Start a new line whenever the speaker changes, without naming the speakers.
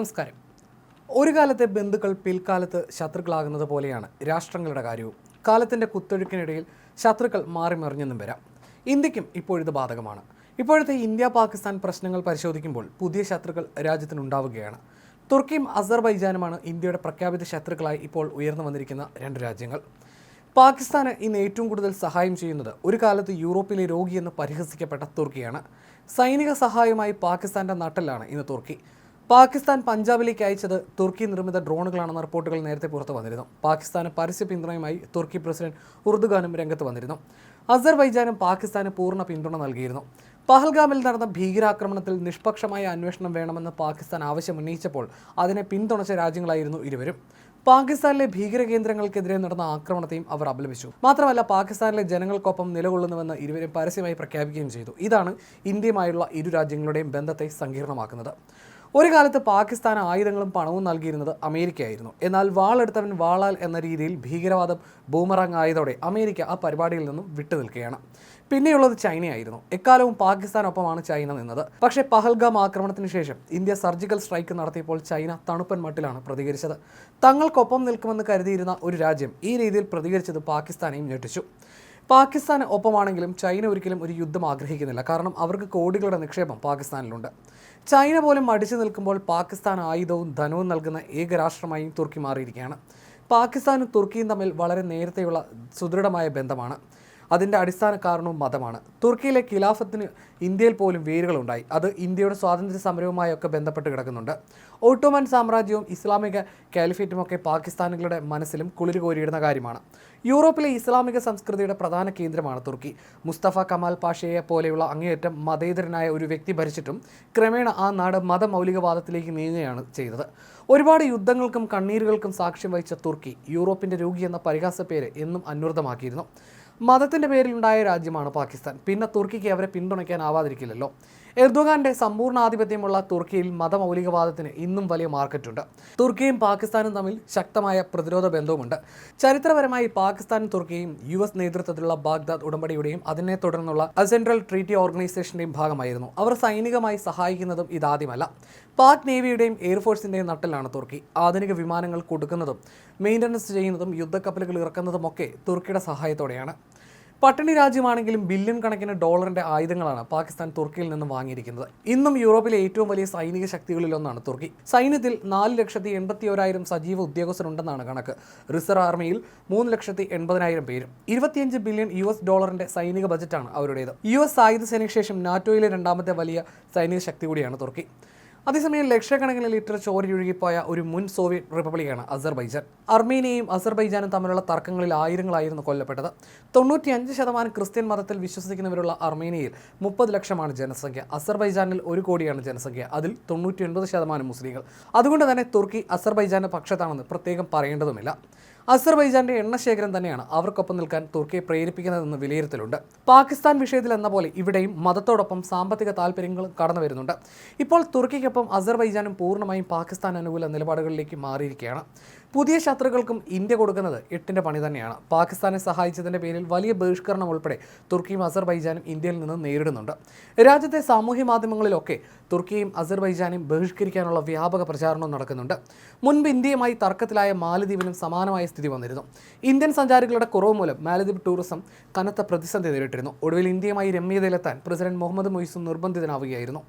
നമസ്കാരം. ഒരു കാലത്തെ ബന്ധുക്കൾ പിൽക്കാലത്ത് ശത്രുക്കളാകുന്നത് പോലെയാണ് രാഷ്ട്രങ്ങളുടെ കാര്യവും. കാലത്തിന്റെ കുത്തൊഴുക്കിനിടയിൽ ശത്രുക്കൾ മാറി മറിഞ്ഞെന്നും വരാം. ഇന്ത്യക്കും ഇപ്പോഴിത് ബാധകമാണ്. ഇപ്പോഴത്തെ ഇന്ത്യ പാകിസ്ഥാൻ പ്രശ്നങ്ങൾ പരിശോധിക്കുമ്പോൾ പുതിയ ശത്രുക്കൾ രാജ്യത്തിനുണ്ടാവുകയാണ്. തുർക്കിയും അസർബൈജാനുമാണ് ഇന്ത്യയുടെ പ്രഖ്യാപിത ശത്രുക്കളായി ഇപ്പോൾ ഉയർന്നു വന്നിരിക്കുന്ന രണ്ട് രാജ്യങ്ങൾ. പാകിസ്ഥാന് ഇന്ന് ഏറ്റവും കൂടുതൽ സഹായം ചെയ്യുന്നത് ഒരു കാലത്ത് യൂറോപ്പിലെ രോഗിയെന്ന് പരിഹസിക്കപ്പെട്ട തുർക്കിയാണ്. സൈനിക സഹായമായി പാകിസ്ഥാന്റെ നട്ടലാണ് ഇന്ന് തുർക്കി. പാകിസ്ഥാൻ പഞ്ചാബിലേക്ക് അയച്ചത് തുർക്കി നിർമ്മിത ഡ്രോണുകളാണെന്ന റിപ്പോർട്ടുകൾ നേരത്തെ പുറത്തു വന്നിരുന്നു. പാകിസ്ഥാന് പരസ്യ പിന്തുണയുമായി തുർക്കി പ്രസിഡന്റ് ഉറുദുഖാനും രംഗത്ത് വന്നിരുന്നു. അസർബൈജാനും പാകിസ്ഥാന് പൂർണ പിന്തുണ നൽകിയിരുന്നു. പഹൽഗാമിൽ നടന്ന ഭീകരാക്രമണത്തിൽ നിഷ്പക്ഷമായ അന്വേഷണം വേണമെന്ന് പാകിസ്ഥാൻ ആവശ്യം ഉന്നയിച്ചപ്പോൾ അതിനെ പിന്തുണച്ച രാജ്യങ്ങളായിരുന്നു ഇരുവരും. പാകിസ്ഥാനിലെ ഭീകര കേന്ദ്രങ്ങൾക്കെതിരെ നടന്ന ആക്രമണത്തെയും അവർ അപലപിച്ചു. മാത്രമല്ല പാകിസ്ഥാനിലെ ജനങ്ങൾക്കൊപ്പം നിലകൊള്ളുന്നുവെന്ന് ഇരുവരും പരസ്യമായി പ്രഖ്യാപിക്കുകയും ചെയ്തു. ഇതാണ് ഇന്ത്യയുമായുള്ള ഇരു രാജ്യങ്ങളുടെയും ബന്ധത്തെ സങ്കീർണമാക്കുന്നത്. ഒരു കാലത്ത് പാകിസ്ഥാൻ ആയുധങ്ങളും പണവും നൽകിയിരുന്നത് അമേരിക്കയായിരുന്നു. എന്നാൽ വാളെടുത്തവൻ വാളാൽ എന്ന രീതിയിൽ ഭീകരവാദം ബൂമറാങ് ആയതോടെ അമേരിക്ക ആ പരിപാടിയിൽ നിന്നും വിട്ടുനിൽക്കുകയാണ്. പിന്നെയുള്ളത് ചൈനയായിരുന്നു. എക്കാലവും പാകിസ്ഥാനൊപ്പമാണ് ചൈന നിന്നത്. പക്ഷേ പഹൽഗാം ആക്രമണത്തിന് ശേഷം ഇന്ത്യ സർജിക്കൽ സ്ട്രൈക്ക് നടത്തിയപ്പോൾ ചൈന തണുപ്പൻ മട്ടിലാണ് പ്രതികരിച്ചത്. തങ്ങൾക്കൊപ്പം നിൽക്കുമെന്ന് കരുതിയിരുന്ന ഒരു രാജ്യം ഈ രീതിയിൽ പ്രതികരിച്ചത് പാകിസ്ഥാനെയും ഞെട്ടിച്ചു. പാകിസ്ഥാന് ഒപ്പമാണെങ്കിലും ചൈന ഒരിക്കലും ഒരു യുദ്ധം ആഗ്രഹിക്കുന്നില്ല. കാരണം അവർക്ക് കോടികളുടെ നിക്ഷേപം പാകിസ്ഥാനിലുണ്ട്. ചൈന പോലും മടിച്ചു നിൽക്കുമ്പോൾ പാകിസ്ഥാൻ ആയുധവും ധനവും നൽകുന്ന ഏക രാഷ്ട്രമായും തുർക്കി മാറിയിരിക്കുകയാണ്. പാകിസ്ഥാനും തുർക്കിയും തമ്മിൽ വളരെ നേരത്തെയുള്ള സുദൃഢമായ ബന്ധമാണ്. അതിന്റെ അടിസ്ഥാന കാരണവും മതമാണ്. തുർക്കിയിലെ ഖിലാഫത്തിന് ഇന്ത്യയിൽ പോലും വേരുകളുണ്ടായി. അത് ഇന്ത്യയുടെ സ്വാതന്ത്ര്യ സമരവുമായൊക്കെ ബന്ധപ്പെട്ട് കിടക്കുന്നുണ്ട്. ഓട്ടോമൻ സാമ്രാജ്യവും ഇസ്ലാമിക കാലിഫേറ്റുമൊക്കെ പാകിസ്ഥാനികളുടെ മനസ്സിലും കുളിര് കോരിയിടുന്ന കാര്യമാണ്. യൂറോപ്പിലെ ഇസ്ലാമിക സംസ്കൃതിയുടെ പ്രധാന കേന്ദ്രമാണ് തുർക്കി. മുസ്തഫ കമാൽ പാഷയെ പോലെയുള്ള അങ്ങേയറ്റം മതേതരനായ ഒരു വ്യക്തി ഭരിച്ചിട്ടും ക്രമേണ ആ നാട് മതമൗലികവാദത്തിലേക്ക് നീങ്ങുകയാണ് ചെയ്തത്. ഒരുപാട് യുദ്ധങ്ങൾക്കും കണ്ണീരുകൾക്കും സാക്ഷ്യം വഹിച്ച തുർക്കി യൂറോപ്പിന്റെ രോഗി എന്ന പരിഹാസ പേര് എന്നും അന്വർത്ഥമാക്കിയിരുന്നു. മതത്തിന്റെ പേരിലുണ്ടായ രാജ്യമാണ് പാകിസ്ഥാൻ. പിന്നെ തുർക്കിക്ക് അവരെ പിന്തുണയ്ക്കാനാവാതിരിക്കില്ലല്ലോ. എർദോഗാന്റെ സമ്പൂർണ ആധിപത്യമുള്ള തുർക്കിയിൽ മതമൗലികവാദത്തിന് ഇന്നും വലിയ മാർക്കറ്റുണ്ട്. തുർക്കിയും പാകിസ്ഥാനും തമ്മിൽ ശക്തമായ പ്രതിരോധ ബന്ധവുമുണ്ട്. ചരിത്രപരമായി പാകിസ്ഥാനും തുർക്കിയും യു എസ് നേതൃത്വത്തിലുള്ള ബാഗ്ദാദ് ഉടമ്പടിയുടെയും അതിനെ തുടർന്നുള്ള അസെൻട്രൽ ട്രീറ്റി ഓർഗനൈസേഷന്റെയും ഭാഗമായിരുന്നു. അവർ സൈനികമായി സഹായിക്കുന്നതും ഇതാദ്യമല്ല. പാക് നേവിയുടെയും എയർഫോഴ്സിന്റെയും നട്ടിലാണ് തുർക്കി. ആധുനിക വിമാനങ്ങൾ കൊടുക്കുന്നതും മെയിന്റനൻസ് ചെയ്യുന്നതും യുദ്ധക്കപ്പലുകൾ ഇറക്കുന്നതുമൊക്കെ തുർക്കിയുടെ സഹായത്തോടെയാണ്. പട്ടിണി രാജ്യമാണെങ്കിലും ബില്യൺ കണക്കിന് ഡോളറിന്റെ ആയുധങ്ങളാണ് പാകിസ്ഥാൻ തുർക്കിയിൽ നിന്നും വാങ്ങിയിരിക്കുന്നത്. ഇന്നും യൂറോപ്പിലെ ഏറ്റവും വലിയ സൈനിക ശക്തികളിലൊന്നാണ് തുർക്കി. സൈന്യത്തിൽ നാല് ലക്ഷത്തി എൺപത്തി ഒരായിരം സജീവ ഉദ്യോഗസ്ഥരുണ്ടെന്നാണ് കണക്ക്. റിസർവ് ആർമിയിൽ മൂന്ന് ലക്ഷത്തി എൺപതിനായിരം പേരും. ഇരുപത്തിയഞ്ച് ബില്യൺ യു എസ് ഡോളറിന്റെ സൈനിക ബജറ്റാണ് അവരുടേത്. യു എസ് സായുധ സേനയ്ക്ക് ശേഷം നാറ്റോയിലെ രണ്ടാമത്തെ വലിയ സൈനിക ശക്തി കൂടിയാണ് തുർക്കി. അതേസമയം ലക്ഷക്കണക്കിന് ലിറ്റർ ചോരയൊഴുകിപ്പോയ ഒരു മുൻ സോവിയറ്റ് റിപ്പബ്ലിക്കാണ് അസർബൈജാൻ. അർമേനിയയും അസർബൈജാനും തമ്മിലുള്ള തർക്കങ്ങളിൽ ആയിരങ്ങളായിരുന്നു കൊല്ലപ്പെട്ടത്. തൊണ്ണൂറ്റിയഞ്ച് ശതമാനം ക്രിസ്ത്യൻ മതത്തിൽ വിശ്വസിക്കുന്നവരുള്ള അർമേനിയയിൽ മുപ്പത് ലക്ഷമാണ് ജനസംഖ്യ. അസർബൈജാനിൽ ഒരു കോടിയാണ് ജനസംഖ്യ. അതിൽ തൊണ്ണൂറ്റി ഒൻപത് ശതമാനം മുസ്ലിങ്ങൾ. അതുകൊണ്ട് തന്നെ തുർക്കി അസർബൈജാന്റെ പക്ഷത്താണെന്ന് പ്രത്യേകം പറയേണ്ടതുമില്ല. അസർബൈജാന്റെ എണ്ണശേഖരം തന്നെയാണ് അവർക്കൊപ്പം നിൽക്കാൻ തുർക്കിയെ പ്രേരിപ്പിക്കുന്നതെന്ന് വിലയിരുത്തലുണ്ട്. പാകിസ്ഥാൻ വിഷയത്തിൽ എന്ന പോലെ ഇവിടെയും മതത്തോടൊപ്പം സാമ്പത്തിക താല്പര്യങ്ങളും കടന്നു വരുന്നുണ്ട്. ഇപ്പോൾ തുർക്കിക്കൊപ്പം അസർബൈജാനും പൂർണമായും പാകിസ്ഥാൻ അനുകൂല നിലപാടുകളിലേക്ക് മാറിയിരിക്കുകയാണ്. പുതിയ ശത്രുക്കൾക്കും ഇന്ത്യ കൊടുക്കുന്നത് എട്ടിന്റെ പണി തന്നെയാണ്. പാകിസ്ഥാനെ സഹായിച്ചതിന്റെ പേരിൽ വലിയ ബഹിഷ്കരണം ഉൾപ്പെടെ തുർക്കിയും അസർബൈജാനും ഇന്ത്യയിൽ നിന്ന് നേരിടുന്നുണ്ട്. രാജ്യത്തെ സാമൂഹ്യ മാധ്യമങ്ങളിലൊക്കെ തുർക്കിയും അസർബൈജാനും ബഹിഷ്കരിക്കാനുള്ള വ്യാപക പ്രചാരണവും നടക്കുന്നുണ്ട്. മുൻപ് ഇന്ത്യയുമായി തർക്കത്തിലായ മാലദ്വീപിനും സമാനമായ സ്ഥിതി വന്നിരുന്നു. ഇന്ത്യൻ സഞ്ചാരികളുടെ കുറവ് മൂലം മാലദ്വീപ് ടൂറിസം കനത്ത പ്രതിസന്ധി നേരിട്ടിരുന്നു. ഒടുവിൽ ഇന്ത്യയുമായി രമ്യതയിലെത്താൻ പ്രസിഡന്റ് മുഹമ്മദ് മൊയ്സും നിർബന്ധിതനാവുകയായിരുന്നു.